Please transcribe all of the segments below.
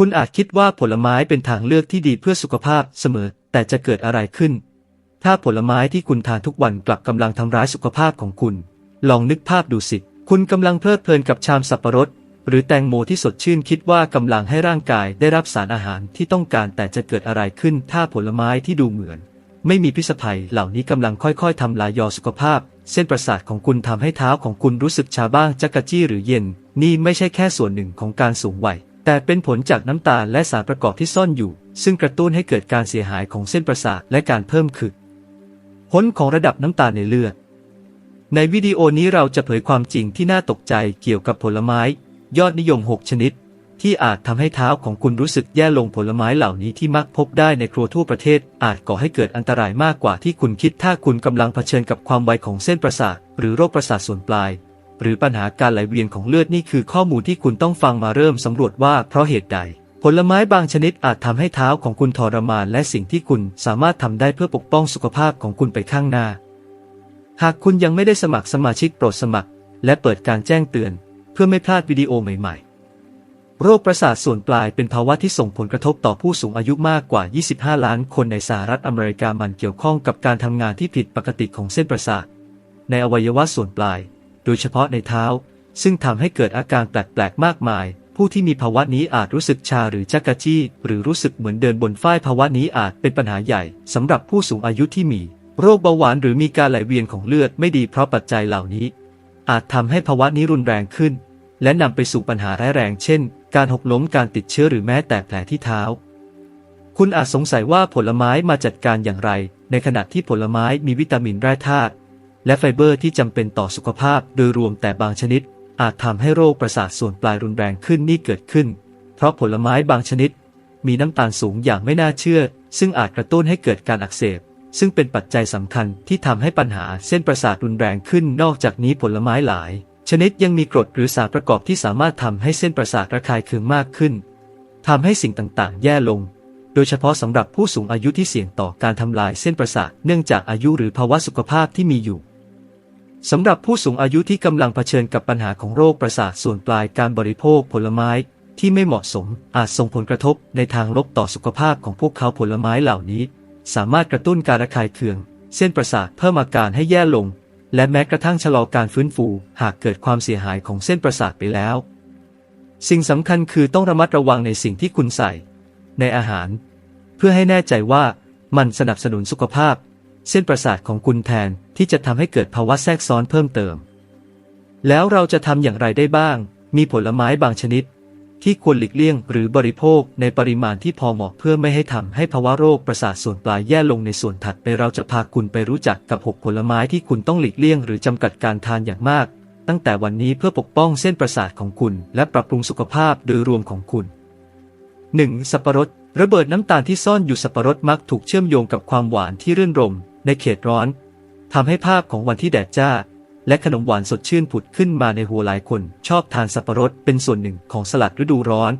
คุณอาจคิดว่าผลไม้เป็นทางเลือกที่ดีเพื่อสุขภาพเสมอ แต่จะเกิดอะไรขึ้น ถ้าผลไม้ที่คุณทานทุกวันกลับกำลังทำร้ายสุขภาพของคุณ ลองนึกภาพดูสิ คุณกำลังเพลิดเพลินกับชามสับปะรด หรือแตงโมที่สดชื่นคิดว่ากำลังให้ร่างกายได้รับสารอาหารที่ต้องการแต่จะเกิดอะไรขึ้น ถ้าผลไม้ที่ดูเหมือน ไม่มีพิษภัยเหล่านี้กำลังค่อยๆทำลายยอสุขภาพ เส้นประสาทของคุณทำให้เท้าของคุณรู้สึกชาบ้างจักกะจี้หรือเย็น นี่ไม่ใช่แค่ส่วนหนึ่งของการสูงวัย แต่เป็นผลจากน้ำตาลและสารประกอบที่ซ่อนอยู่ ซึ่งกระตุ้นให้เกิดการเสียหายของเส้นประสาทและการเพิ่มขึ้นผลของระดับน้ำตาลในเลือด ในวิดีโอนี้เราจะเผยความจริงที่น่าตกใจเกี่ยวกับผลไม้ ยอดนิยม 6 ชนิด ที่อาจทำให้เท้าของคุณรู้สึกแย่ลงผลไม้เหล่านี้ที่มักพบได้ในครัวทั่วประเทศ อาจก่อให้เกิดอันตรายมากกว่าที่คุณคิดถ้าคุณกำลังเผชิญกับความไวของเส้นประสาทหรือโรคประสาทส่วนปลาย หรือปัญหาการไหลเวียนของเลือดนี่คือข้อมูลที่คุณต้องฟังมาเริ่มสำรวจว่าเพราะเหตุใด ผลไม้บางชนิดอาจทำให้เท้าของคุณทรมาน และสิ่งที่คุณสามารถทำได้เพื่อปกป้องสุขภาพของคุณไปข้างหน้า หากคุณยังไม่ได้สมัครสมาชิกโปรดสมัคร และเปิดการแจ้งเตือน เพื่อไม่พลาดวิดีโอใหม่ ๆ โรคประสาทส่วนปลายเป็นภาวะที่ส่งผลกระทบต่อผู้สูงอายุมากกว่า 25 ล้านคนในสหรัฐอเมริกามันเกี่ยวข้องกับการทำงานที่ผิดปกติของเส้นประสาท ในอวัยวะส่วนปลาย โดยเฉพาะในเท้า ซึ่งทำให้เกิดอาการแปลกๆมากมาย ผู้ที่มีภาวะนี้อาจรู้สึกชาหรือจักกะจี้ หรือรู้สึกเหมือนเดินบนฝ้ายภาวะนี้อาจเป็นปัญหาใหญ่สำหรับผู้สูงอายุที่มี โรคเบาหวานหรือมีการไหลเวียนของเลือดไม่ดีเพราะปัจจัยเหล่านี้ อาจทำให้ภาวะนี้รุนแรงขึ้น และนำไปสู่ปัญหาร้ายแรงเช่น การหกล้มการติดเชื้อหรือแม้แต่แผลที่เท้า คุณอาจสงสัยว่าผลไม้มาจัดการอย่างไร ในขณะที่ผลไม้มีวิตามินแร่ธาตุ และไฟเบอร์ที่จำเป็นต่อสุขภาพโดยรวมแต่บางชนิด อาจทำให้โรคประสาทส่วนปลายรุนแรงขึ้นนี่เกิดขึ้น เพราะผลไม้บางชนิด มีน้ำตาลสูงอย่างไม่น่าเชื่อ ซึ่งอาจกระตุ้นให้เกิดการอักเสบ ซึ่งเป็นปัจจัยสำคัญที่ทำให้ปัญหาเส้นประสาทรุนแรงขึ้นนอกจากนี้ผลไม้หลาย ชนิดยังมีกรดหรือสารประกอบที่สามารถทำให้เส้นประสาทระคายเคืองมากขึ้นทำให้สิ่งต่างๆ แย่ลงโดยเฉพาะสำหรับผู้สูงอายุที่เสี่ยงต่อการทำลายเส้นประสาทเนื่องจากอายุหรือภาวะสุขภาพที่มีอยู่ สำหรับผู้สูงอายุที่กำลังเผชิญกับปัญหาของโรคประสาทส่วนปลายการบริโภคผลไม้ที่ไม่เหมาะสมอาจส่งผลกระทบในทางลบต่อสุขภาพของพวกเขาผลไม้เหล่านี้ สามารถกระตุ้นการระคายเคือง เส้นประสาทเพิ่มอาการให้แย่ลง และแม้กระทั่งชะลอการฟื้นฟู หากเกิดความเสียหายของเส้นประสาทไปแล้ว สิ่งสำคัญคือต้องระมัดระวังในสิ่งที่คุณใส่ ในอาหาร เพื่อให้แน่ใจว่ามันสนับสนุนสุขภาพ เส้นประสาทของคุณแทน ที่จะทำให้เกิดภาวะแทรกซ้อนเพิ่มเติม แล้วเราจะทำอย่างไรได้บ้าง มีผลไม้บางชนิด ที่ควรหลีกเลี่ยงหรือบริโภคในปริมาณที่พอเหมาะเพื่อไม่ให้ทำให้ภาวะโรคประสาทส่วนปลายแย่ลงในส่วนถัดไปเราจะพาคุณไปรู้จักกับ 6 ผลไม้ที่คุณต้องหลีกเลี่ยง หรือจำกัดการทานอย่างมาก ตั้งแต่วันนี้เพื่อปกป้องเส้นประสาทของคุณ และปรับปรุงสุขภาพโดยรวมของคุณ 1. สับปะรดระเบิดน้ำตาลที่ซ่อนอยู่สับปะรดมักถูกเชื่อมโยงกับความหวานที่รื่นรม ในเขตร้อน ทำให้ภาพของวันที่แดดจ้า และขนมหวานสดชื่นผุดขึ้นมาในหัวหลายคนชอบทานสับปะรดเป็นส่วนหนึ่งของสลัดฤดูร้อน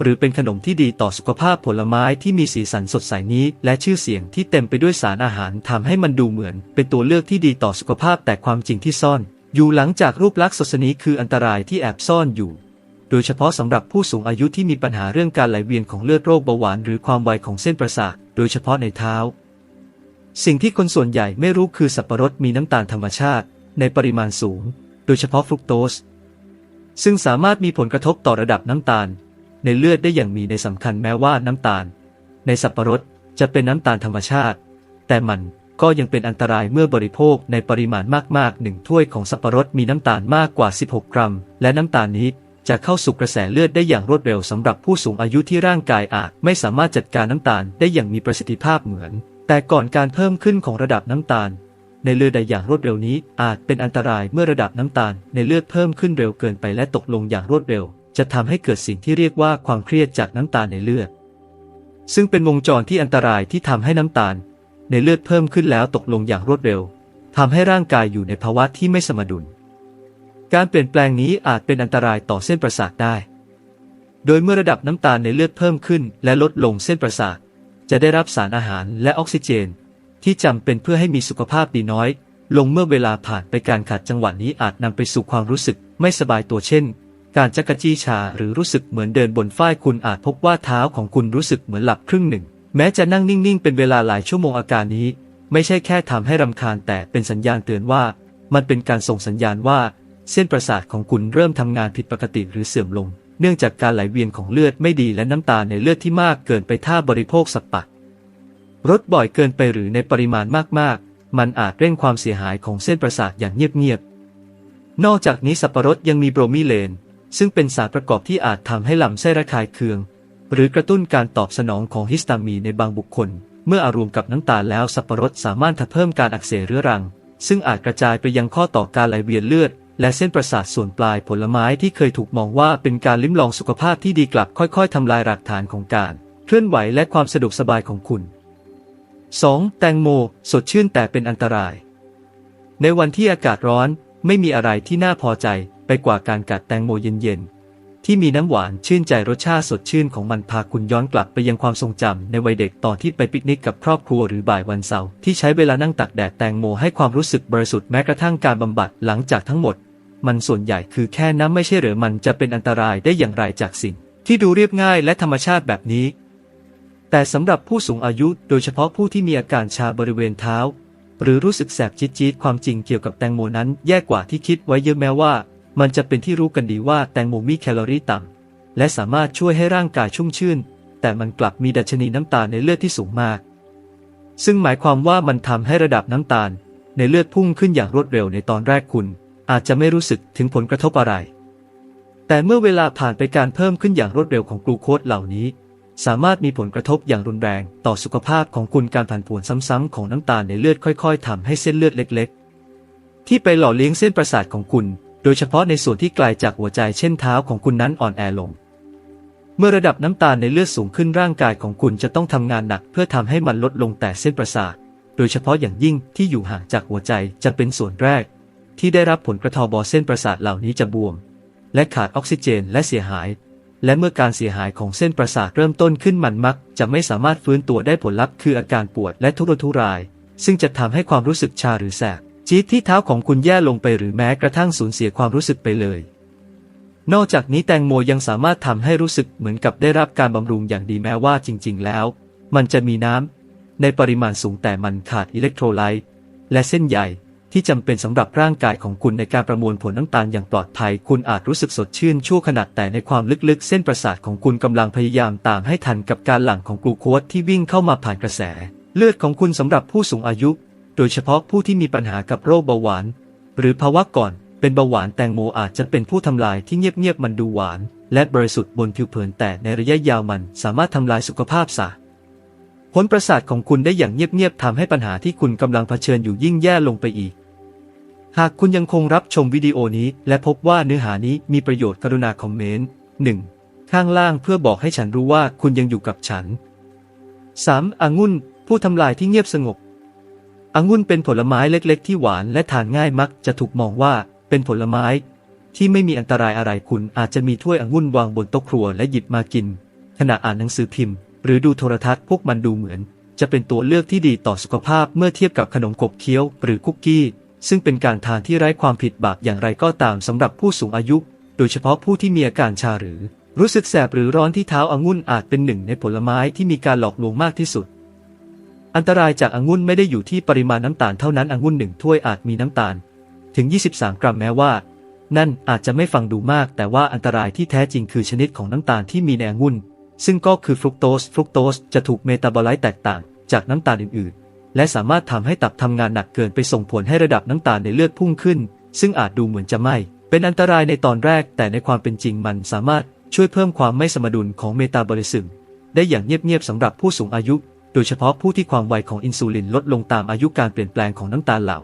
หรือเป็นขนมที่ดีต่อสุขภาพผลไม้ที่มีสีสันสดใสนี้ และชื่อเสียงที่เต็มไปด้วยสารอาหารทำให้มันดูเหมือน เป็นตัวเลือกที่ดีต่อสุขภาพแต่ความจริงที่ซ่อน อยู่หลังจากรูปลักษณ์สดใสนี้คืออันตรายที่แอบซ่อนอยู่โดยเฉพาะสำหรับผู้สูงอายุที่มีปัญหาเรื่องการไหลเวียนของเลือดโรคเบาหวานหรือความไวของเส้นประสาท โดยเฉพาะในเท้า สิ่งที่คนส่วนใหญ่ไม่รู้คือสับปะรดมีน้ำตาลธรรมชาติ ในปริมาณสูง โดยเฉพาะฟรุกโตส ซึ่งสามารถมีผลกระทบต่อระดับน้ำตาล ในเลือดได้อย่างมีในสำคัญแม้ว่าน้ำตาล ในสับปะรดจะเป็นน้ำตาลธรรมชาติ แต่มันก็ยังเป็นอันตรายเมื่อบริโภคในปริมาณมากๆหนึ่งถ้วยของสับปะรดมีน้ำตาลมากกว่า 16 กรัม และน้ำตาลนี้จะเข้าสู่กระแสเลือดได้อย่างรวดเร็วสำหรับผู้สูงอายุที่ร่างกายอาจไม่สามารถจัดการน้ำตาลได้อย่างมีประสิทธิภาพเหมือน แต่ก่อนการเพิ่มขึ้นของระดับน้ำตาล ในเลือดได้อย่างรวดเร็วนี้ อาจเป็นอันตรายเมื่อระดับน้ำตาลในเลือดเพิ่มขึ้นเร็วเกินไปและตกลงอย่างรวดเร็ว จะทำให้เกิดสิ่งที่เรียกว่าความเครียดจากน้ำตาลในเลือด ซึ่งเป็นวงจรที่อันตรายที่ทำให้น้ำตาล ในเลือดเพิ่มขึ้นแล้วตกลงอย่างรวดเร็วทำให้ร่างกายอยู่ในภาวะที่ไม่สมดุล การเปลี่ยนแปลงนี้อาจเป็นอันตรายต่อเส้นประสาทได้ โดยเมื่อระดับน้ำตาลในเลือดเพิ่มขึ้นและลดลงเส้นประสาท จะได้รับสารอาหารและออกซิเจน ที่จำเป็นเพื่อให้มีสุขภาพดีน้อย ลงเมื่อเวลาผ่านไปการขาดจังหวะนี้อาจนำไปสู่ความรู้สึกไม่สบายตัวเช่น การจักรจี้ชาหรือรู้สึกเหมือนเดินบนฝ้ายคุณอาจพบว่าเท้าของคุณรู้สึกเหมือนหลับครึ่งหนึ่ง แม้จะนั่งนิ่งๆ เป็นเวลาหลายชั่วโมงอาการนี้ ไม่ใช่แค่ทำให้รำคาญแต่เป็นสัญญาณเตือนว่า มันเป็นการส่งสัญญาณว่า เส้นประสาทของคุณเริ่มทำงานผิดปกติหรือเสื่อมลง เนื่องจากการไหลเวียนของเลือดไม่ดีและน้ำตาในเลือดที่มากเกินไปถ้าบริโภคสัตว์ปักรสบ่อยเกินไปหรือในปริมาณมากๆ มันอาจเร่งความเสียหายของเส้นประสาทอย่างเงียบๆ นอกจากนี้สับปะรดยังมีโบรมิเลน ซึ่งเป็นสารประกอบที่อาจทำให้ลำไส้ระคายเคือง หรือกระตุ้นการตอบสนองของฮิสตามีนในบางบุคคล เมื่ออารวมกับน้ำตาลแล้วสับปะรดสามารถทำเพิ่มการอักเสบเรื้อรัง ซึ่งอาจกระจายไปยังข้อต่อการไหลเวียนเลือด และเส้นประสาทส่วนปลายผลไม้ที่เคยถูกมองว่าเป็นการลิ้มลองสุขภาพที่ดีกลับค่อยๆทำลายรากฐานของการ เคลื่อนไหวและความสะดวกสบายของคุณ 2. แตงโม สดชื่นแต่เป็นอันตราย ในวันที่อากาศร้อนไม่มีอะไรที่น่าพอใจไปกว่าการกัดแตงโมเย็นๆ ที่มีน้ำหวานชื่นใจรสชาติสดชื่นของมันพาคุณย้อนกลับไปยังความทรงจำในวัยเด็กตอนที่ไปปิกนิกกับครอบครัวหรือบ่ายวันเสาร์ที่ใช้เวลานั่งตักแดดแตงโมให้ความรู้สึกบริสุทธิ์แม้กระทั่งการบำบัดหลังจากทั้งหมด มันส่วนใหญ่คือแค่น้ำไม่ใช่หรือมันจะเป็นอันตรายได้อย่างไรจากสิ่ง ที่ดูเรียบง่ายและธรรมชาติแบบนี้ แต่สำหรับผู้สูงอายุโดยเฉพาะผู้ที่มีอาการชาบริเวณเท้า หรือรู้สึกแสบจี๊ดๆความจริงเกี่ยวกับแตงโมนั้น แย่กว่าที่คิดไว้เยอะแม้ว่า มันจะเป็นที่รู้กันดีว่าแตงโมมีแคลอรี่ต่ำและสามารถช่วยให้ร่างกายชุ่มชื่น แต่มันกลับมีดัชนีน้ำตาลในเลือดที่สูงมาก ซึ่งหมายความว่ามันทำให้ระดับน้ำตาล ในเลือดพุ่งขึ้นอย่างรวดเร็วในตอนแรกคุณ อาจจะไม่รู้สึกถึงผลกระทบอะไร แต่เมื่อเวลาผ่านไปการเพิ่มขึ้นอย่างรวดเร็วของกลูโคสเหล่านี้ สามารถมีผลกระทบอย่างรุนแรงต่อสุขภาพของคุณการผันผวนซ้ำๆของน้ำตาลในเลือดค่อย ๆทำให้เส้นเลือดเล็ก ๆ ที่ไปหล่อเลี้ยงเส้นประสาทของคุณ โดยเฉพาะในส่วนที่ไกลจากหัวใจเช่นเท้าของคุณนั้นอ่อนแอลงเมื่อระดับน้ำตาลในเลือดสูงขึ้นร่างกายของคุณจะต้องทำงานหนักเพื่อทำให้มันลดลงแต่เส้นประสาท โดยเฉพาะอย่างยิ่งที่อยู่ห่างจากหัวใจจะเป็นส่วนแรก ที่ได้รับผลกระทบบอเส้นประสาทเหล่านี้จะบวม และขาดออกซิเจนและเสียหาย และเมื่อการเสียหายของเส้นประสาทเริ่มต้นขึ้นมันมัก จะไม่สามารถฟื้นตัวได้ผลลัพธ์คืออาการปวดและทุรนทุราย ซึ่งจะทำให้ความรู้สึกชาหรือแสบจี๊ดที่เท้าของคุณแย่ลงไปหรือแม้กระทั่งสูญเสียความรู้สึกไปเลย นอกจากนี้แตงโมยังสามารถทำให้รู้สึกเหมือนกับได้รับการบำรุงอย่างดีแม้ว่าจริง ๆ แล้ว มันจะมีน้ำในปริมาณสูงแต่มันขาดอิเล็กโทรไลต์และเส้นใย ที่จำเป็นสำหรับร่างกายของคุณในการประมวลผลน้ำตาลอย่างปลอดภัย คุณอาจรู้สึกสดชื่นชั่วขณะแต่ในความลึกๆ เส้นประสาทของคุณกำลังพยายามตามให้ทันกับการหลั่งของกลูโคสที่วิ่งเข้ามาผ่านกระแส เลือดของคุณสำหรับผู้สูงอายุ โดยเฉพาะผู้ที่มีปัญหากับโรคเบาหวาน หรือภาวะก่อนเป็นเบาหวานแตงโมอาจจะเป็นผู้ทำลายที่เงียบๆมันดูหวาน และบริสุทธิ์บนผิวเผินแต่ในระยะยาวมันสามารถทำลายสุขภาพสะผลประสาทของคุณได้อย่างเงียบๆทำให้ปัญหาที่คุณกำลังเผชิญอยู่ยิ่งแย่ลงไปอีก หากคุณยังคงรับชมวิดีโอนี้ และพบว่าเนื้อหานี้มีประโยชน์กรุณาคอมเมนต์ 1. ข้างล่างเพื่อบอกให้ฉันรู้ว่าคุณยังอยู่กับฉัน 3. องุ่น ผู้ทำลายที่เงียบสงบองุ่นเป็นผลไม้เล็ก ๆ ที่หวานและทานง่ายมักจะถูกมองว่าเป็นผลไม้ ที่ไม่มีอันตรายอะไรคุณอาจจะมีถ้วยองุ่นวางบนโต๊ะครัวและหยิบมากิน ขณะอ่านหนังสือพิมพ์ หรือดูโทรทัศน์พวกมันดูเหมือน จะเป็นตัวเลือกที่ดีต่อสุขภาพเมื่อเทียบกับขนมขบเคี้ยวหรือคุกกี้ ซึ่งเป็นการทานที่ไร้ความผิดบาปอย่างไรก็ตามสำหรับผู้สูงอายุ โดยเฉพาะผู้ที่มีอาการชาหรือ รู้สึกแสบหรือร้อนที่เท้าองุ่นอาจเป็นหนึ่งในผลไม้ที่มีการหลอกลวงมากที่สุด อันตรายจากองุ่นไม่ได้อยู่ที่ปริมาณน้ำตาลเท่านั้นองุ่นหนึ่งถ้วยอาจมีน้ำตาล ถึง 23 กรัมแม้ว่า นั่นอาจจะไม่ฟังดูมาก แต่ว่าอันตรายที่แท้จริงคือชนิดของน้ำตาลที่มีในองุ่นซึ่งก็คือฟรุกโตสฟรุกโตสจะถูกเมตาบอไลต์แตกต่างจากน้ำตาลอื่นๆ และสามารถทำให้ตับทำงานหนักเกินไปส่งผลให้ระดับน้ำตาลในเลือดพุ่งขึ้น ซึ่งอาจดูเหมือนจะไม่ เป็นอันตรายในตอนแรก แต่ในความเป็นจริงมันสามารถช่วยเพิ่มความไม่สมดุลของเมตาบอลิซึมได้อย่างเงียบๆสำหรับผู้สูงอายุ โดยเฉพาะผู้ที่ความไวของอินซูลินลดลงตามอายุการเปลี่ยนแปลงของน้ำตาลเหล่า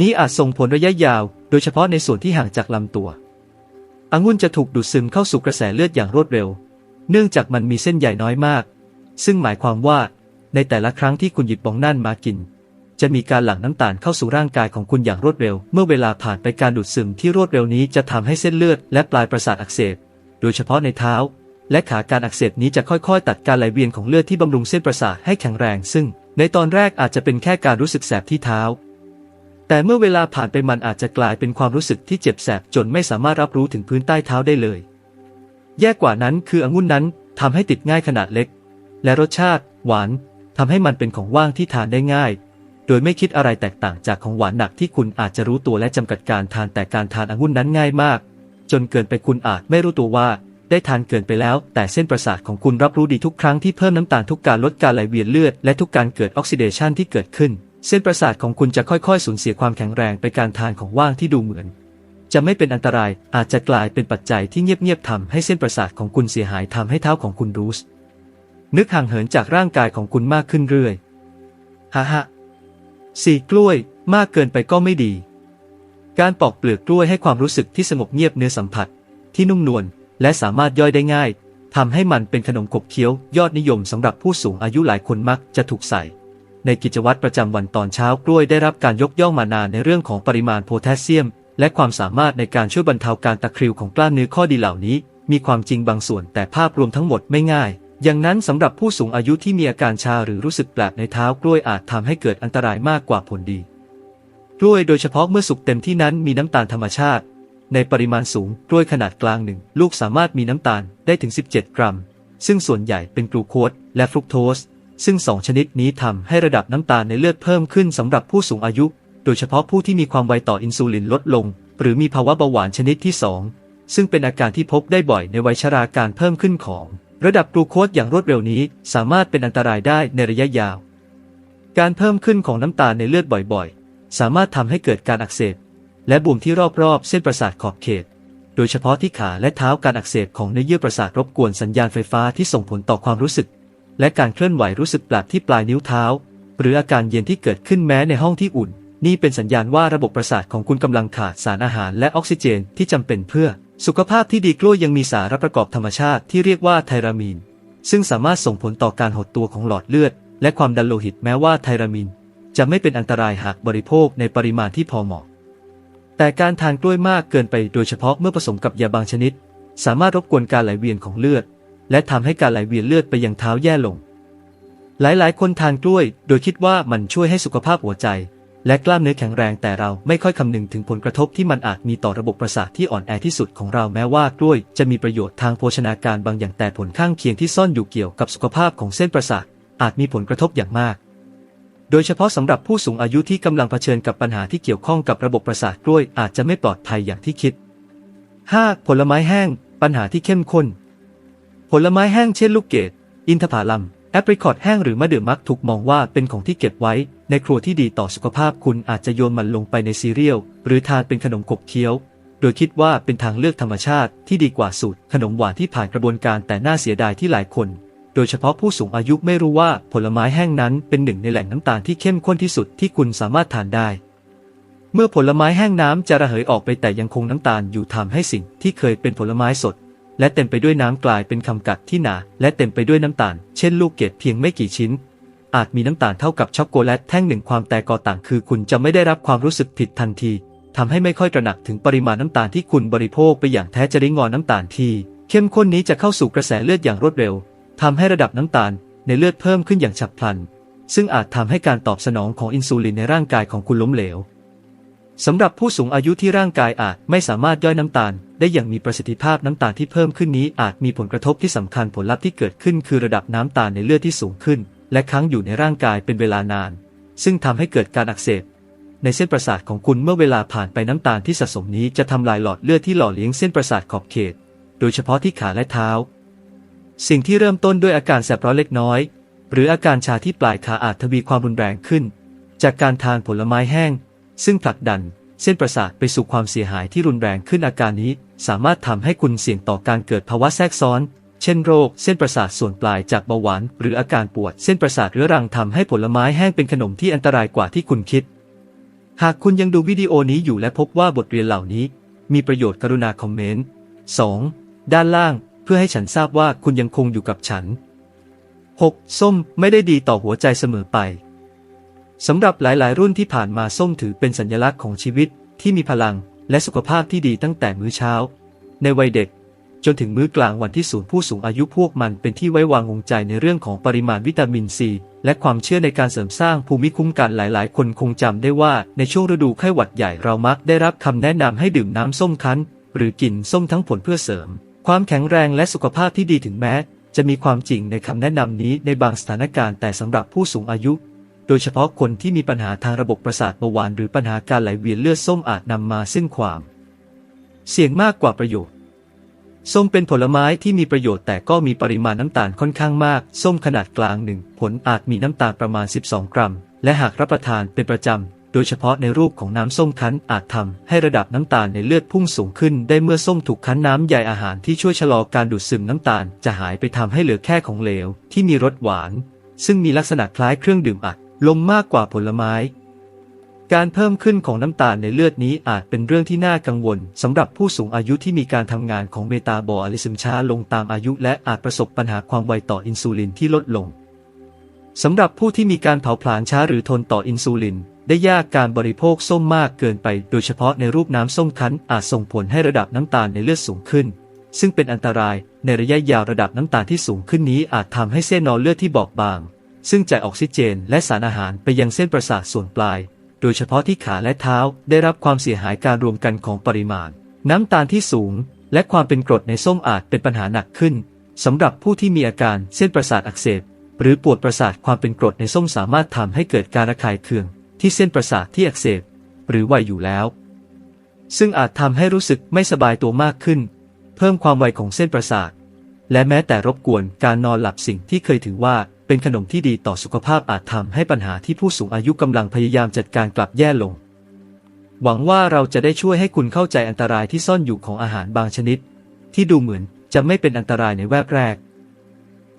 นี้อาจส่งผลระยะยาว โดยเฉพาะในส่วนที่ห่างจากลำตัวองุ่นจะถูกดูดซึมเข้าสู่กระแสเลือดอย่างรวดเร็ว เนื่องจากมันมีเส้นใยน้อยมาก ซึ่งหมายความว่า ในแต่ละครั้งที่คุณหยิบบองนั่นมากิน จะมีการหลั่งน้ำตาลเข้าสู่ร่างกายของคุณอย่างรวดเร็ว เมื่อเวลาผ่านไปการดูดซึมที่รวดเร็วนี้จะทำให้เส้นเลือดและปลายประสาทอักเสบ โดยเฉพาะในเท้า และขาการอักเสบนี้จะค่อยๆ ตัดการไหลเวียนของเลือดที่บำรุงเส้นประสาทให้แข็งแรง ซึ่ง ในตอนแรกอาจจะเป็นแค่การรู้สึกแสบที่เท้า แต่เมื่อเวลาผ่านไปมันอาจจะกลายเป็นความรู้สึกที่เจ็บแสบจนไม่สามารถรับรู้ถึงพื้นใต้เท้าได้เลย แย่กว่านั้นคือองุ่นนั้นทำให้ติดง่ายขนาดเล็ก และรสชาติ หวาน ทำให้มันเป็นของว่างที่ทานได้ง่าย โดยไม่คิดอะไรแตกต่างจากของหวานหนักที่คุณอาจจะรู้ตัวและจำกัดการทานแต่การทานองุ่นนั้นง่ายมาก จนเกินไปคุณอาจไม่รู้ตัวว่า ได้ทานเกินไปแล้ว แต่เส้นประสาทของคุณรับรู้ดีทุกครั้งที่เพิ่มน้ำตาลทุกการลดการไหลเวียนเลือดและทุกการเกิดออกซิเดชันที่เกิดขึ้น เส้นประสาทของคุณจะค่อยๆสูญเสียความแข็งแรงไปการทานของว่างที่ดูเหมือนจะไม่เป็นอันตรายอาจจะกลายเป็นปัจจัยที่เงียบๆทำให้เส้นประสาทของคุณเสียหายทำให้เท้าของคุณรู้สก นึกห่างเหินจากร่างกายของคุณมากขึ้นเรื่อยฮ่าฮะสีกล้วยมากเกินไปก็ไม่ดี การปอกเปลือกกล้วยให้ความรู้สึกที่สงบเงียบเนื้อสัมผัส ที่นุ่มนวลและสามารถย่อยได้ง่ายทำให้มันเป็นขนมขบเคี้ยวยอดนิยมสำหรับผู้สูงอายุหลายคนมักจะถูกใส่ ในกิจวัตรประจำวันตอนเช้ากล้วยได้รับการยกย่องมานานในเรื่องของปริมาณโพแทสเซียม และความสามารถในการช่วยบรรเทาการตะคริวของกล้ามเนื้อข้อดีเหล่านี้ มีความจริงบางส่วนแต่ภาพรวมทั้งหมดไม่ง่าย อย่างนั้นสำหรับผู้สูงอายุที่มีอาการชาหรือรู้สึกแปลกในเท้ากล้วยอาจทำให้เกิดอันตรายมากกว่าผลดี กล้วยโดยเฉพาะเมื่อสุกเต็มที่นั้นมีน้ำตาลธรรมชาติ ในปริมาณสูงกล้วยขนาดกลางหนึ่งลูกสามารถมีน้ำตาลได้ถึง 17 กรัม ซึ่งส่วนใหญ่เป็นกลูโคสและฟรุกโตสซึ่งสองชนิดนี้ทำให้ระดับน้ำตาลในเลือดเพิ่มขึ้นสำหรับผู้สูงอายุ โดยเฉพาะผู้ที่มีความไวต่ออินซูลินลดลง หรือมีภาวะเบาหวานชนิดที่ 2 ซึ่งเป็นอาการที่พบได้บ่อยในวัยชราการเพิ่มขึ้นของ ระดับกลูโคสอย่างรวดเร็วนี้สามารถเป็นอันตรายได้ในระยะยาว การเพิ่มขึ้นของน้ำตาลในเลือดบ่อยๆ สามารถทำให้เกิดการอักเสบ และบวมที่รอบๆ เส้นประสาทขอบเขต โดยเฉพาะที่ขาและเท้าการอักเสบของเนื้อเยื่อประสาทรบกวนสัญญาณไฟฟ้าที่ส่งผลต่อความรู้สึก และการเคลื่อนไหวรู้สึกแปลกที่ปลายนิ้วเท้า หรืออาการเย็นที่เกิดขึ้นแม้ในห้องที่อุ่น นี่เป็นสัญญาณว่าระบบประสาทของคุณกำลังขาดสารอาหารและออกซิเจนที่จำเป็นเพื่อ สุขภาพที่ดีกล้วยยังมีสารประกอบธรรมชาติที่เรียกว่าไทรามีน ซึ่งสามารถส่งผลต่อการหดตัวของหลอดเลือด และความดันโลหิตแม้ว่าไทรามีน จะไม่เป็นอันตรายหากบริโภคในปริมาณที่พอเหมาะ แต่การทานกล้วยมากเกินไปโดยเฉพาะเมื่อผสมกับยาบางชนิด สามารถรบกวนการไหลเวียนของเลือด และทำให้การไหลเวียนเลือดไปยังเท้าแย่ลง หลายๆ คนทานกล้วย โดยคิดว่ามันช่วยให้สุขภาพหัวใจ และกล้ามเนื้อแข็งแรงแต่เราไม่ค่อยคำนึงถึงผลกระทบที่มันอาจมีต่อระบบประสาทที่อ่อนแอที่สุดของเราแม้ว่ากล้วยจะมีประโยชน์ทางโภชนาการบางอย่างแต่ผลข้างเคียงที่ซ่อนอยู่เกี่ยวกับสุขภาพของเส้นประสาทอาจมีผลกระทบอย่างมาก โดยเฉพาะสำหรับผู้สูงอายุที่กำลังเผชิญกับปัญหาที่เกี่ยวข้องกับระบบประสาทกล้วยอาจจะไม่ปลอดภัยอย่างที่คิด 5. ผลไม้แห้ง ปัญหาที่เข้มข้น ผลไม้แห้งเช่นลูกเกดอินทผลัม แอปริคอตแห้งหรือมะเดื่อมักถูกมองว่าเป็นของที่เก็บไว้ ในครัวที่ดีต่อสุขภาพคุณอาจจะโยนมันลงไปในซีเรียลหรือทานเป็นขนมขบเคี้ยว โดยคิดว่าเป็นทางเลือกธรรมชาติที่ดีกว่าสูตรขนมหวานที่ผ่านกระบวนการแต่น่าเสียดายที่หลายคน โดยเฉพาะผู้สูงอายุไม่รู้ว่าผลไม้แห้งนั้นเป็นหนึ่งในแหล่งน้ำตาลที่เข้มข้นที่สุดที่คุณสามารถทานได้ เมื่อผลไม้แห้งน้ำจะระเหยออกไปแต่ยังคงน้ำตาลอยู่ทำให้สิ่งที่เคยเป็นผลไม้สด และเต็มไปด้วยน้ำกลายเป็นคำกัดที่หนา และเต็มไปด้วยน้ำตาล เช่นลูกเกดเพียงไม่กี่ชิ้น อาจมีน้ำตาลเท่ากับช็อกโกแลตแท่งหนึ่งความแตกกอต่างคือคุณจะไม่ได้รับความรู้สึกผิดทันทีทำให้ไม่ค่อยตระหนักถึงปริมาณน้ำตาลที่คุณบริโภคไปอย่างแท้จริงงอนน้ำตาลที่เข้มข้นนี้จะเข้าสู่กระแสเลือดอย่างรวดเร็วทำให้ระดับน้ำตาลในเลือดเพิ่มขึ้นอย่างฉับพลัน ซึ่งอาจทำให้การตอบสนองของอินซูลินในร่างกายของคุณล้มเหลว สำหรับผู้สูงอายุที่ร่างกายอาจไม่สามารถย่อยน้ำตาล ได้อย่างมีประสิทธิภาพน้ำตาลที่เพิ่มขึ้นนี้อาจมีผลกระทบที่สำคัญผลลัพธ์ที่เกิดขึ้นคือระดับน้ำตาลในเลือดที่สูงขึ้น และค้างอยู่ในร่างกายเป็นเวลานาน ซึ่งทำให้เกิดการอักเสบในเส้นประสาทของคุณเมื่อเวลาผ่านไปน้ำตาลที่สะสมนี้จะทำลายหลอดเลือดที่หล่อเลี้ยงเส้นประสาทขอบเขต โดยเฉพาะที่ขาและเท้า สิ่งที่เริ่มต้นด้วยอาการแสบร้อนเล็กน้อย หรืออาการชาที่ปลายขาอาจทวีความรุนแรงขึ้น จากการทานผลไม้แห้ง ซึ่งผลักดันเส้นประสาทไปสู่ความเสียหายที่รุนแรงขึ้นอาการนี้ สามารถทำให้คุณเสี่ยงต่อการเกิดภาวะแทรกซ้อน เช่นโรคเส้นประสาทส่วนปลายจากเบาหวาน หรืออาการปวดเส้นประสาทเรื้อรังทำให้ผลไม้แห้งเป็นขนมที่อันตรายกว่าที่คุณคิด หากคุณยังดูวิดีโอนี้อยู่และพบว่าบทเรียนเหล่านี้ มีประโยชน์กรุณาคอมเมนต์ 2. ด้านล่างเพื่อให้ฉันทราบว่าคุณยังคงอยู่กับฉัน 6. ส้มไม่ได้ดีต่อหัวใจเสมอไป สำหรับหลาย ๆ รุ่นที่ผ่านมาส้มถือเป็นสัญลักษณ์ของชีวิตที่มีพลังและสุขภาพที่ดีตั้งแต่มื้อเช้า ในวัยเด็ก จนถึงมื้อกลางวันที่ศูนย์ผู้สูงอายุพวกมันเป็นที่ไว้วางองใจในเรื่องของปริมาณวิตามินซีและความเชื่อในการเสริมสร้างภูมิคุ้มกันหลาย ๆ คนคงจำได้ว่าในช่วงฤดูไข้หวัดใหญ่เรามักได้รับคำแนะนำให้ดื่มน้ำส้มคั้น หรือกินส้มทั้งผลเพื่อเสริม ความแข็งแรงและสุขภาพที่ดีถึงแม้ จะมีความจริงในคำแนะนำนี้ในบางสถานการณ์แต่สำหรับผู้สูงอายุ โดยเฉพาะคนที่มีปัญหาทางระบบประสาทเบาหวานหรือปัญหาการไหลเวียนเลือดส้มอาจนำมาซึ่งความ เสี่ยงมากกว่าประโยชน์ ส้มเป็นผลไม้ที่มีประโยชน์แต่ก็มีปริมาณน้ำตาลค่อนข้างมาก ส้มขนาดกลางหนึ่งผลอาจมีน้ำตาลประมาณ 12 กรัม และหากรับประทานเป็นประจำ โดยเฉพาะในรูปของน้ำส้มคั้นอาจทำให้ระดับน้ำตาลในเลือดพุ่งสูงขึ้น ได้เมื่อส้มถูกคั้นน้ำใยอาหารที่ช่วยชะลอการดูดซึมน้ำตาล จะหายไปทำให้เหลือแค่ของเหลว ที่มีรสหวาน ซึ่งมีลักษณะคล้ายเครื่องดื่มอัด ลมมากกว่าผลไม้ การเพิ่มขึ้นของน้ำตาลในเลือดนี้อาจเป็นเรื่องที่น่ากังวลสำหรับผู้สูงอายุที่มีการทำงานของเบตาบอลิซึมช้าลงตามอายุและอาจประสบปัญหาความไวต่ออินซูลินที่ลดลงสำหรับผู้ที่มีการเผาผลาญช้าหรือทนต่ออินซูลิน ได้ยากการบริโภคส้มมากเกินไป โดยเฉพาะในรูปน้ำส้มคั้นอาจส่งผลให้ระดับน้ำตาลในเลือดสูงขึ้น ซึ่งเป็นอันตรายในระยะยาวระดับน้ำตาลที่สูงขึ้นนี้อาจทำให้เส้นนอนเลือดที่บอบบาง ซึ่งจ่ายออกซิเจนและสารอาหารไปยังเส้นประสาทส่วนปลาย โดยเฉพาะที่ขาและเท้าได้รับความเสียหายการรวมกันของปริมาณ น้ำตาลที่สูง และความเป็นกรดในส้มอาจเป็นปัญหาหนักขึ้นสำหรับผู้ที่มีอาการเส้นประสาทอักเสบ หรือปวดประสาทความเป็นกรดในส้มสามารถทำให้เกิดการระคายเคือง ที่เส้นประสาทที่อักเสบ หรือไวอยู่แล้ว ซึ่งอาจทำให้รู้สึกไม่สบายตัวมากขึ้น เพิ่มความไวของเส้นประสาท และแม้แต่รบกวนการนอนหลับสิ่งที่เคยถือว่า เป็นขนมที่ดีต่อสุขภาพอาจทำให้ปัญหาที่ผู้สูงอายุกำลังพยายามจัดการกลับแย่ลง หวังว่าเราจะได้ช่วยให้คุณเข้าใจอันตรายที่ซ่อนอยู่ของอาหารบางชนิด ที่ดูเหมือนจะไม่เป็นอันตรายในแวบแรก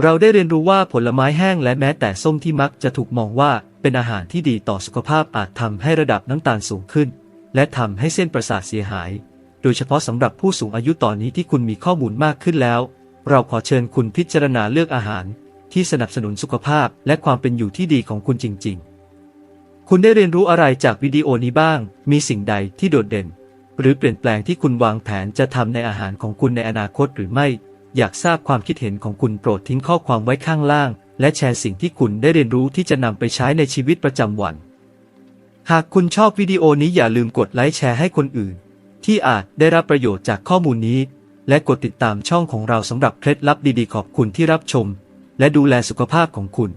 เราได้เรียนรู้ว่าผลไม้แห้งและแม้แต่ส้มที่มักจะถูกมองว่าเป็นอาหารที่ดีต่อสุขภาพอาจทำให้ระดับน้ำตาลสูงขึ้น และทำให้เส้นประสาทเสียหาย โดยเฉพาะสำหรับผู้สูงอายุตอนนี้ที่คุณมีข้อมูลมากขึ้นแล้ว เราขอเชิญคุณพิจารณาเลือกอาหาร ที่สนับสนุนสุขภาพและความเป็นอยู่ที่ดีของคุณจริง ๆ คุณได้เรียนรู้อะไรจากวิดีโอนี้บ้าง มีสิ่งใดที่โดดเด่น หรือเปลี่ยนแปลงที่คุณวางแผนจะทำในอาหารของคุณในอนาคตหรือไม่ อยากทราบความคิดเห็นของคุณโปรดทิ้งข้อความไว้ข้างล่าง และแชร์สิ่งที่คุณได้เรียนรู้ที่จะนำไปใช้ในชีวิตประจำวัน หากคุณชอบวิดีโอนี้อย่าลืมกดไลค์แชร์ให้คนอื่น ที่อาจได้รับประโยชน์จากข้อมูลนี้และกดติดตามช่องของเราสำหรับเคล็ดลับดีๆ ขอบคุณที่รับชม และดูแลสุขภาพของคุณ